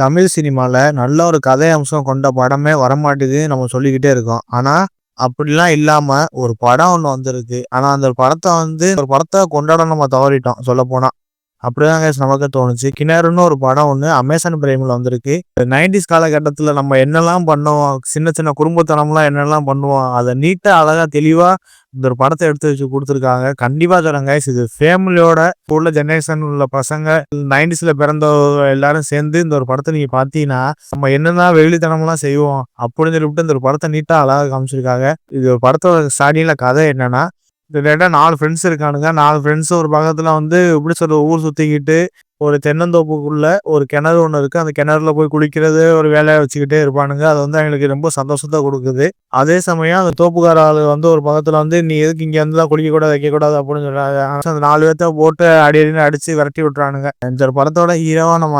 தமிழ் சினிமாவில் நல்ல ஒரு கதை அம்சம் கொண்ட படமே வரமாட்டேது நம்ம சொல்லிக்கிட்டே இருக்கோம். ஆனால் அப்படிலாம் இல்லாமல் ஒரு படம் ஒன்று வந்திருக்கு. ஆனால் அந்த படத்தை வந்து ஒரு படத்தை கொண்டாட நம்ம தவறிட்டோம் சொல்லப்போனால் அப்படிதான் கேஸ் நமக்கு தோணுச்சு. கிணறுன்னு ஒரு படம் ஒன்று அமேசான் பிரைமில் வந்திருக்கு. நைன்டிஸ் காலகட்டத்தில் நம்ம என்னெல்லாம் பண்ணுவோம் சின்ன சின்ன குடும்பத்தனம்லாம் என்னெல்லாம் பண்ணுவோம், அதை நீட்டாக அழகாக தெளிவாக இந்த ஒரு படத்தை எடுத்து வச்சு கொடுத்துருக்காங்க கண்டிப்பாக சொல்லுங்க கைஸ் இது ஃபேமிலியோட உள்ள ஜெனரேஷன் உள்ள பசங்க 90ஸ்ல பிறந்தவங்க எல்லாரும் சேர்ந்து இந்த ஒரு படத்தை நீங்கள் பார்த்தீங்கன்னா, நம்ம என்னென்ன வெளித்தனம்லாம் செய்வோம் அப்படின்னு சொல்லிவிட்டு இந்த ஒரு படத்தை நீட்டாக அழகாக காமிச்சிருக்காங்க. இது ஒரு படத்தோட ஸ்டார்டிங்கில் கதை என்னன்னா, கிட்டத்தட்ட நாலு ஃப்ரெண்ட்ஸ் இருக்கானுங்க. நாலு ஃப்ரெண்ட்ஸும் ஒரு பக்கத்துல வந்து எப்படி சொல்றது ஊர் சுற்றிக்கிட்டு ஒரு தென்னந்தோப்புக்குள்ள ஒரு கிணறு ஒன்று இருக்கு. அந்த கிணறுல போய் குளிக்கிறது ஒரு வேலையை வச்சுக்கிட்டே இருப்பானுங்க. அது வந்து எங்களுக்கு ரொம்ப சந்தோஷத்தை கொடுக்குது அதே சமயம் அந்த தோப்புக்கார ஆளு வந்து ஒரு பக்கத்துல வந்து, "நீ எதுக்கு இங்க வந்துலாம் குளிக்கக்கூடாது, வைக்கக்கூடாது" அப்படின்னு சொல்றாங்க. அந்த நாலு பேர்த்த போட்டு அடி அடின்னு அடிச்சு விரட்டி விட்டுறானுங்க. இந்த ஒரு படத்தோட ஹீரோவா நம்ம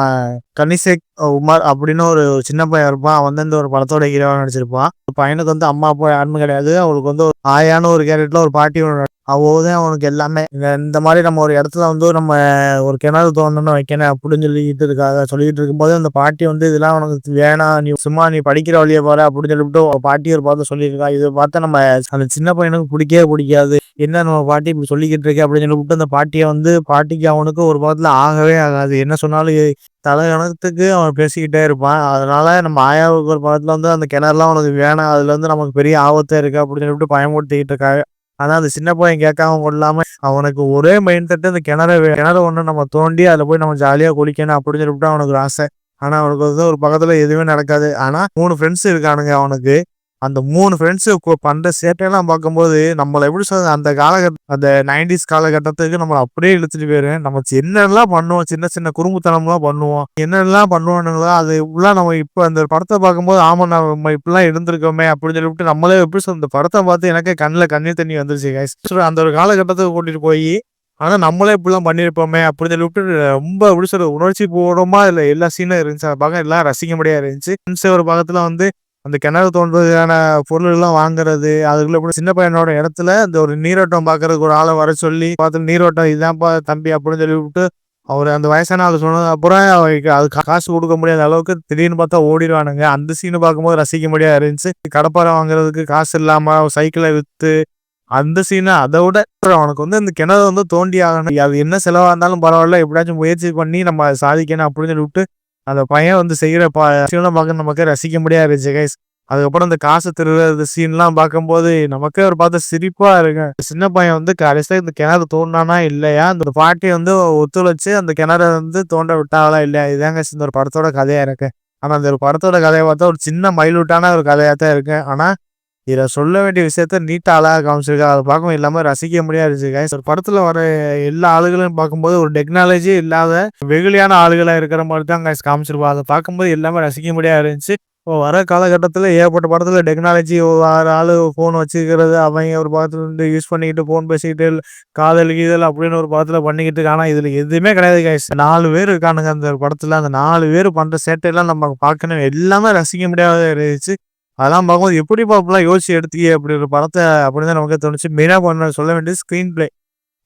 கனிசேக் உமார் அப்படின்னு ஒரு சின்ன பையன் இருப்பான். வந்து இந்த ஒரு படத்தோட ஹீரோவா நடிச்சிருப்பான். பையனுக்கு வந்து அம்மா, அப்பா யாருமே கிடையாது. அவளுக்கு வந்து ஒரு ஆயான ஒரு கேரக்டர்ல ஒரு பாட்டி ஒன்று அவ அவனுக்கு எல்லாமே. இந்த இந்த நம்ம ஒரு இடத்துல வந்து நம்ம ஒரு கிணறு தோணுன்னு வைக்கணும் அப்படின்னு சொல்லிக்கிட்டு இருக்காங்க. சொல்லிட்டு இருக்கும்போது அந்த பாட்டி வந்து, "இதெல்லாம் உனக்கு வேணாம். நீ சும்மா நீ படிக்கிற வழியை போற அப்படின்னு சொல்லிட்டு ஒரு பாட்டி ஒரு பார்த்து சொல்லியிருக்கா. இதை பார்த்தா நம்ம அந்த சின்ன பையனுக்கு பிடிக்கவே பிடிக்காது "என்ன நம்ம பாட்டி இப்படி சொல்லிக்கிட்டு இருக்கே" அப்படின்னு சொல்லிவிட்டு அந்த பாட்டியை வந்து பாட்டிக்கு அவனுக்கு ஒரு பக்கத்துல ஆகவே ஆகாது. என்ன சொன்னாலும் தலை கணத்துக்கு அவன் பேசிக்கிட்டே இருப்பான். அதனால நம்ம ஆயாவுக்கு ஒரு பக்கத்துல வந்து அந்த கிணறுலாம் உனக்கு வேணாம். அதுல வந்து நமக்கு பெரிய ஆபத்தே இருக்கு அப்படின்னு சொல்லிட்டு பயமுறுத்திக்கிட்டு இருக்காங்க. ஆனா, அந்த சின்ன பையன் கேட்காம கொள்ளாம அவனுக்கு ஒரே மைண்ட் தட்டு அந்த கிணறு கிணறு ஒன்று நம்ம தோண்டி அதுல போய் நம்ம ஜாலியா குளிக்கணும் அப்படின்னு சொல்லிட்டு அவனுக்கு ஒரு ஆசை. ஆனா, அவனுக்கு வந்து ஒரு பக்கத்துல எதுவுமே நடக்காது. ஆனா, மூணு ஃப்ரெண்ட்ஸ் இருக்கானுங்க அவனுக்கு. அந்த மூணு ஃப்ரெண்ட்ஸு பண்ற சேட்டையெல்லாம் பார்க்கும்போது, நம்மளை எப்படி சொல்றது அந்த காலகட்ட அந்த 90ஸ் காலகட்டத்துக்கு நம்மளை அப்படியே இழுத்துட்டு போயிடும் நம்ம என்னெல்லாம் பண்ணுவோம், சின்ன சின்ன குறும்புத்தனம்லாம் பண்ணுவோம். என்னெல்லாம் பண்ணுவானுங்களோ அது இப்படிலாம் நம்ம இப்போ அந்த படத்தை பார்க்கும்போது, ஆமாம் நம்ம இப்படிலாம் இருந்திருக்கோமே அப்படின்னு சொல்லிட்டு நம்மளே எப்படி சொல்றது இந்த படத்தை பார்த்து எனக்கே கண்ணில் கண்ணீர் தண்ணி வந்துருச்சு அந்த ஒரு காலகட்டத்துக்கு கூட்டிட்டு போய் ஆனால் நம்மளே இப்படிலாம் பண்ணியிருப்போமே அப்படின்னு சொல்லிட்டு ரொம்ப எப்படி சொல்றது உணர்ச்சி பூர்வமாக இல்லை எல்லா சீனும் இருந்துச்சு. அதை பார்க்க எல்லாம் ரசிக்க முடியாது இருந்துச்சு. ஃப்ரெண்ட்ஸ் ஒரு பக்கத்தில் வந்து அந்த கிணறு தோன்றதுக்கான பொருள்லாம் வாங்குறது, அதுக்குள்ள எப்படி சின்ன பையனோட இடத்துல இந்த ஒரு நீரோட்டம் பார்க்கறதுக்கு ஒரு ஆளை வர சொல்லி, பார்த்து நீரோட்டம் இதுதான்ப்பா தம்பி அப்படின்னு சொல்லிவிட்டு, அவர் அந்த வயசான ஆள் சொன்னது அப்புறம் அது காசு கொடுக்க முடியாத அளவுக்கு திடீர்னு பார்த்தா ஓடிடுவானுங்க அந்த சீனு பார்க்கும்போது ரசிக்க முடியாத இருந்துச்சு. கடப்பாரை வாங்குறதுக்கு காசு இல்லாம சைக்கிளை வித்து, அந்த சீனை அதை விட அவனுக்கு வந்து அந்த கிணறு வந்து தோண்டி ஆகணும். அது என்ன செலவாக இருந்தாலும் பரவாயில்ல எப்படியாச்சும் முயற்சி பண்ணி நம்ம சாதிக்கணும் அப்படின்னு சொல்லிட்டு, அந்த பையன் வந்து செய்கிற ப பார்க்க நமக்கு ரசிக்கும்படியா இருந்துச்சு கைஸ். அதுக்கப்புறம் இந்த காசு திருடுறது சீன்லாம் பார்க்கும்போது நமக்கே ஒரு பார்த்து சிரிப்பா இருக்கும். சின்ன பையன் வந்து கடைசியாக இந்த கிணறு தோண்டானா இல்லையா, அந்த பாட்டி வந்து ஒத்துழைச்சு அந்த கிணற வந்து தோண்ட விட்டாங்களா இல்லையா, இதாங்க இந்த ஒரு படத்தோட கதையா இருக்கு. ஆனா, அந்த ஒரு படத்தோட கதையை பார்த்தா ஒரு சின்ன மைல்யூட்டான ஒரு கதையா தான் இருக்கு. ஆனா, இதில் சொல்ல வேண்டிய விஷயத்த நீட்டாக அழகாக காமிச்சிருக்காங்க. அதை பார்க்கவும் எல்லாமே ரசிக்கும்படியா இருந்துச்சு கைஸ். ஒரு படத்தில் வர எல்லா ஆளுகளையும் பார்க்கும்போது ஒரு டெக்னாலஜி இல்லாத வெகுளியான ஆளுகளாக இருக்கிற மாதிரி தான் கைஸ் காமிச்சிருப்போம் அதை பார்க்கும்போது எல்லாமே ரசிக்க முடியாது இருந்துச்சு. இப்போ வர காலகட்டத்தில் ஏகப்பட்ட படத்தில் டெக்னாலஜி ஆறு ஆள் ஃபோன் வச்சுக்கிறது, அவங்க ஒரு பக்கத்தில் இருந்து யூஸ் பண்ணிக்கிட்டு ஃபோன் பேசிக்கிட்டு காதல் கீதல் அப்படின்னு ஒரு படத்தில் பண்ணிக்கிட்டு ஆனால் இதில் எதுவுமே கிடையாது கைஸ். நாலு பேர் இருக்கானுங்க அந்த படத்தில் அந்த நாலு பேர் பண்ணுற சேட்டையெல்லாம் நம்ம பார்க்கணும். எல்லாமே ரசிக்க முடியாத இருந்துச்சு. அதெல்லாம் பார்க்கும்போது எப்படிப்பா இப்படிலாம் யோசிச்சு எடுத்தீங்க அப்படி ஒரு படத்தை அப்படின்னு தான் நமக்கு தோணுச்சு. மெயினாக பண்ண சொல்ல வேண்டியது ஸ்க்ரீன் பிளே.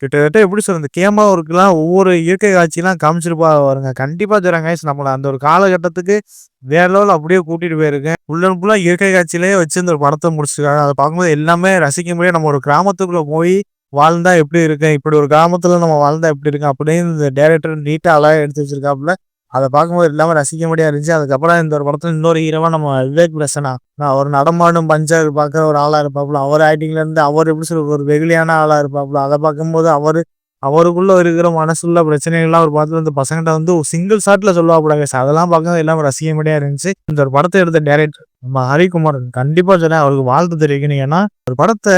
கிட்டத்தட்ட எப்படி சொல்றது கேமரா ஒர்க்குலாம் ஒவ்வொரு இயற்கை காட்சிலாம் காமிச்சிருப்பாருங்க. கண்டிப்பா சொல்றேன் கைஸ் நம்மளை அந்த ஒரு காலகட்டத்துக்கு வேற லெவல்ல அப்படியே கூட்டிட்டு போயிருக்கேன் ஃபுல் அண்ட் ஃபுல்லா இயற்கை காட்சியிலேயே வச்சு இந்த ஒரு படத்தை முடிச்சிருக்காங்க. அத பார்க்கும்போது எல்லாமே ரசிக்க ரசிக்கும்படியா நம்ம ஒரு கிராமத்துக்குள்ள போய் வாழ்ந்தா எப்படி இருக்கேன் இப்படி ஒரு கிராமத்துல நம்ம வாழ்ந்தா எப்படி இருக்கும் அப்படின்னு இந்த டேரக்டர் நீட்டா அழகாக எடுத்து வச்சிருக்காப்புல. அதை பார்க்கும்போது எல்லாமே ரசிக்கும்படியா இருந்துச்சு. அதுக்கப்புறம் இந்த ஒரு படத்தில் இன்னொரு ஹீரோவாக நம்ம விவேக் பிரசன்னா ஒரு நடமாடும் பஞ்சர் பார்க்குற ஒரு ஆளாக இருப்பாப்புல. அவர் ஆக்டிங்லேருந்து அவர் எப்படி சொல்றது ஒரு வெகுளியான ஆளாக இருப்பாப்புல. அதை பார்க்கும்போது அவர் அவருக்குள்ள இருக்கிற மனசுள்ள பிரச்சனைகள்லாம் ஒரு படத்துல வந்து பசங்கிட்ட வந்து சிங்கிள் ஷாட்ல சொல்லுவாப்புல கைஸ். அதெல்லாம் பார்க்கும்போது எல்லாமே ரசிக்க ரசிக்கும்படியா இருந்துச்சு. இந்த ஒரு படத்தை எடுத்த டேரக்டர் நம்ம ஹரிகுமார் கண்டிப்பாக சொன்னேன் அவருக்கு வாழ்த்து தெரிவிக்கணும். ஒரு படத்தை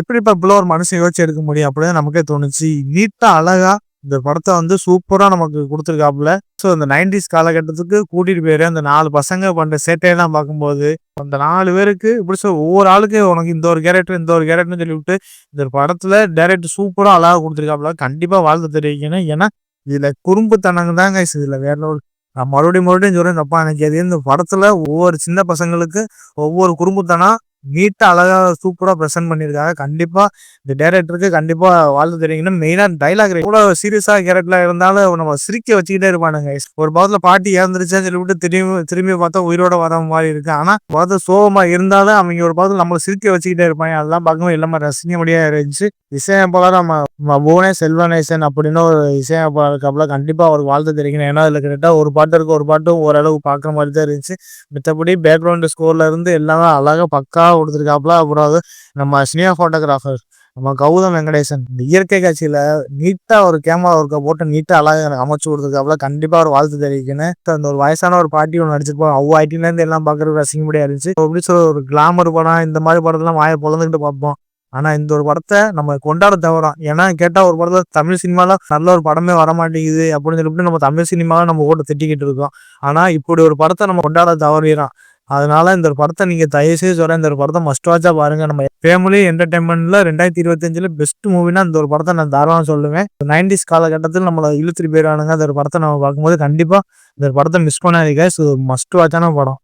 எப்படிப்பா இப்படிலாம் ஒரு மனுஷன் யோசிச்சு எடுக்க முடியும் அப்படின்னு நமக்கே தோணுச்சு. நீட்டாக அழகா இந்த படத்தை வந்து சூப்பராக நமக்கு கொடுத்துருக்காப்புல ஸோ இந்த 90ஸ் காலகட்டத்துக்கு கூட்டிட்டு போயிரு. அந்த நாலு பசங்க பண்ணுற சேட்டையெல்லாம் பார்க்கும்போது, அந்த நாலு பேருக்கு இப்படி சொல்ல ஒவ்வொரு ஆளுக்கு உனக்கு இந்த ஒரு கேரக்டர், இந்த ஒரு கேரக்டர்ன்னு சொல்லிவிட்டு, இந்த படத்துல டைரக்டர் சூப்பராக அழகா கொடுத்துருக்காப்புல கண்டிப்பாக வாழ்த்து தெரிவிக்கணும். ஏன்னா, இதுல குறும்புத்தனங்க தாங்க இதில் இதுல வேற லெவல். நான் மறுபடியும் மறுபடியும் சொல்றேன் தப்பா நினைக்காதீங்க. இந்த படத்துல ஒவ்வொரு சின்ன பசங்களுக்கு ஒவ்வொரு குறும்புத்தனம் நீட்டாக அழகா சூப்பராக ப்ரெசென்ட் பண்ணியிருக்காங்க. கண்டிப்பாக இந்த டேரக்டருக்கு கண்டிப்பாக வாழ்த்து தெரியுங்கன்னா மெயினாக டைலாக் எவ்வளோ சீரியஸாக கேரக்டர்ல இருந்தாலும் நம்ம சிரிக்க வச்சுக்கிட்டே இருப்பானுங்க ஒரு பக்கத்தில் பாட்டி இறந்துருச்சான்னு சொல்லிவிட்டு திரும்பி திரும்பி பார்த்தா உயிரோட வர மாதிரி இருக்கு. ஆனால் பார்த்து சோகமாக இருந்தாலும் அவங்க ஒரு பக்கத்தில் நம்மளை சிரிக்க வச்சுக்கிட்டே இருப்பாங்க. அதெல்லாம் பார்க்கும்போது எல்லாமே ரசிக்கபடியாக இருந்துச்சு. இசையமைப்பாளர் நம்ம புவனே செல்வநேசன் அப்படின்னு ஒரு இசையமைப்பாளர் இருக்காப்புல கண்டிப்பாக அவருக்கு வாழ்த்து தெரிவிக்கணும். ஏன்னா அதில் கிட்ட ஒரு பாட்டு இருக்கு ஒரு பாட்டு ஓரளவு பார்க்குற மாதிரி தான் இருந்துச்சு. மற்றபடி பேக்ரவுண்டு ஸ்கோர்ல இருந்து எல்லாமே அழகாக பக்கா கொடுத்துருக்காப்புல அப்புறம் அது நம்ம சினிமா ஃபோட்டோகிராஃபர் நம்ம கௌதம் வெங்கடேசன். இந்த இயற்கை காட்சியில் நீட்டாக ஒரு கேமரா ஒர்க்கை போட்டு நீட்டாக அழகாக எனக்கு அமைச்சு கொடுத்துருக்காப்புல. கண்டிப்பாக ஒரு வாழ்த்து தெரிவிக்கணும் அந்த ஒரு வயசான ஒரு பாட்டி ஒன்று நடிச்சிருப்போம் அவ்வளோ ஐட்டிலேருந்து எல்லாம் பார்க்கறது ரசிக்க முடியாது இருந்துச்சு எப்படி சொல்ல ஒரு கிளாமர் படம் இந்த மாதிரி படத்தெல்லாம் வாயை பொழந்துக்கிட்டு பார்ப்போம். ஆனா இந்த ஒரு படத்தை நம்ம கொண்டாட தவறோம். ஏன்னா கேட்டா ஒரு படத்துல தமிழ் சினிமால நல்ல ஒரு படமே வர மாட்டேங்குது அப்படின்னு சொல்லிட்டு நம்ம தமிழ் சினிமாவை நம்ம ஓட்டு திட்டிக்கிட்டு இருக்கோம். ஆனா இப்படி ஒரு படத்தை நம்ம கொண்டாட தவறிறோம் அதனால இந்த ஒரு படத்தை நீங்க தயவு செய்து சொல்றேன். இந்த ஒரு படத்தை மஸ்ட் வாட்சா பாருங்க. நம்ம ஃபேமிலி என்டர்டைன்மெண்ட்ல ரெண்டாயிரத்தி இருபத்தஞ்சுல பெஸ்ட் மூவினா இந்த ஒரு படத்தை நான் தாராளம் சொல்லுவேன். நைன்டிஸ் காலகட்டத்தில் நம்மளை இழுத்துட்டு போயிடுவானுங்க அந்த ஒரு படத்தை நம்ம பார்க்கும்போது கண்டிப்பா இந்த ஒரு படத்தை மிஸ் பண்ணாதீங்க. மஸ்ட் வாட்சான படம்.